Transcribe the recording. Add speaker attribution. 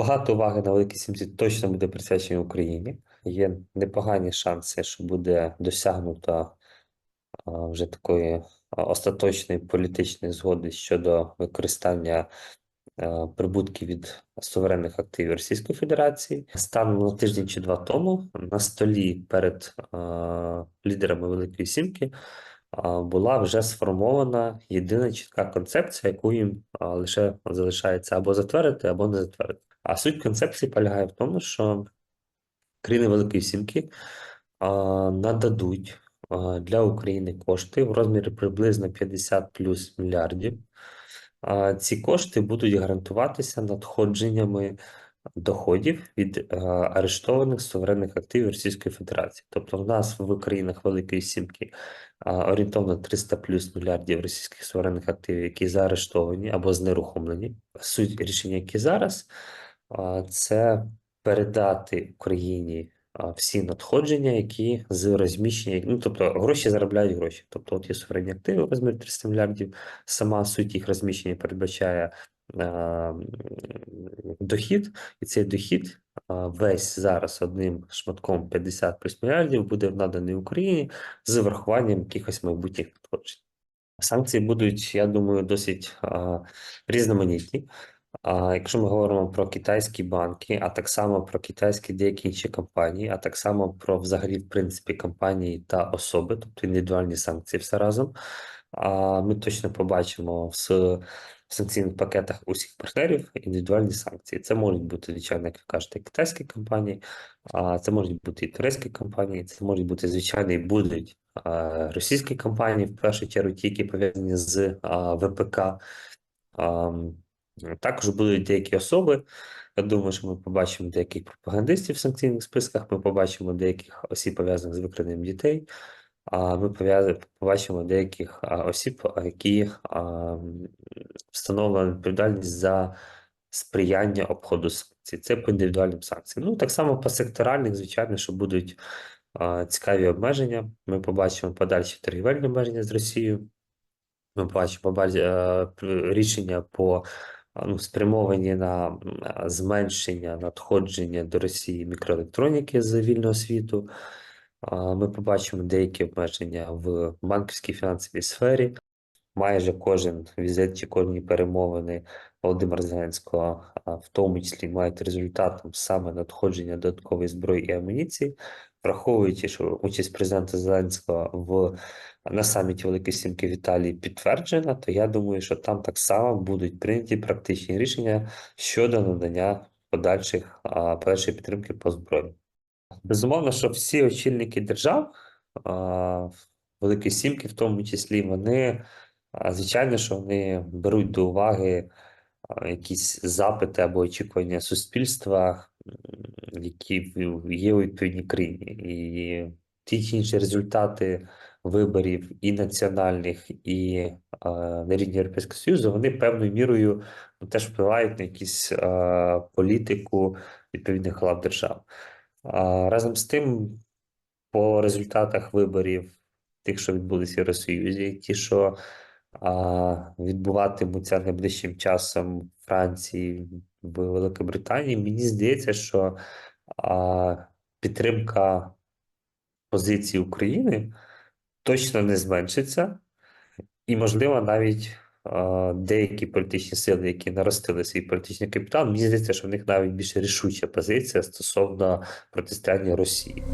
Speaker 1: Багато уваги на Великій Сімці точно буде присвячено Україні. Є непогані шанси, що буде досягнуто вже такої остаточної політичної згоди щодо використання прибутків від суверенних активів Російської Федерації. Станом на тиждень чи два тому на столі перед лідерами Великої Сімки була вже сформована єдина чітка концепція, яку їм лише залишається або затвердити, або не затвердити. А суть концепції полягає в тому, що країни Великої Сімки нададуть для України кошти в розмірі приблизно 50 плюс мільярдів. Ці кошти будуть гарантуватися надходженнями доходів від е, арештованих суверенних активів Російської Федерації. Тобто в нас в країнах Великої Сімки орієнтовно 300 плюс мільярдів російських суверенних активів, які заарештовані або знерухомлені. Суть рішення, які зараз, це передати Україні всі надходження, які з розміщення, ну тобто гроші заробляють гроші. Тобто, от є суверенні активи в розмірі 300 мільярдів. Сама суть їх розміщення передбачає дохід, і цей дохід весь зараз одним шматком 50 плюс мільярдів буде наданий Україні з врахуванням якихось майбутніх надходжень. Санкції будуть, я думаю, досить а, різноманітні. Якщо ми говоримо про китайські банки, а так само про китайські деякі інші компанії, а так само про взагалі, в принципі, компанії та особи, тобто індивідуальні санкції все разом, ми точно побачимо в санкційних пакетах усіх партнерів індивідуальні санкції. Це можуть бути, звичайно, як ви кажете, китайські компанії, а це можуть бути і турецькі компанії, це можуть бути, звичайно, і будуть російські компанії, в першу чергу, ті, які пов'язані з ВПК. А, також будуть деякі особи. Я думаю, що ми побачимо деяких пропагандистів в санкційних списках, ми побачимо деяких осіб, пов'язаних з викраденням дітей, а ми побачимо деяких осіб, які встановлена відповідальність за сприяння обходу санкцій. Це по індивідуальним санкціям. Ну, так само по секторальних, звичайно, що будуть цікаві обмеження. Ми побачимо подальші торгівельні обмеження з Росією. Ми бачимо побач- е, рішення по ну, спрямовані на зменшення надходження до Росії мікроелектроніки з вільного світу. Ми побачимо деякі обмеження в банківській фінансовій сфері. Майже кожен візит чи кожні перемовини Володимира Зеленського, в тому числі, мають результатом саме надходження додаткової зброї і амуніції, враховуючи, що участь президента Зеленського в на саміті Великої Сімки в Італії підтверджена, то я думаю, що там так само будуть прийняті практичні рішення щодо надання подальших подальшої підтримки по зброї. Безумовно, що всі очільники держав Великої Сімки, в тому числі, вони звичайно, що вони беруть до уваги якісь запити або очікування суспільства, які є у відповідній країні. І ті чи інші результати виборів і національних, і а, на рівні Європейського Союзу, вони певною мірою ну, теж впливають на якісь а, політику відповідних глав держав. А, разом з тим, по результатах виборів, тих, що відбулися в Євросоюзі, ті, що а, відбуватимуться найближчим часом Франції, в Великій Британії, мені здається, що а, підтримка позиції України точно не зменшиться, і, можливо, навіть деякі політичні сили, які наростили свій політичний капітал, мені здається, що в них навіть більш рішуча позиція стосовно протистояння Росії.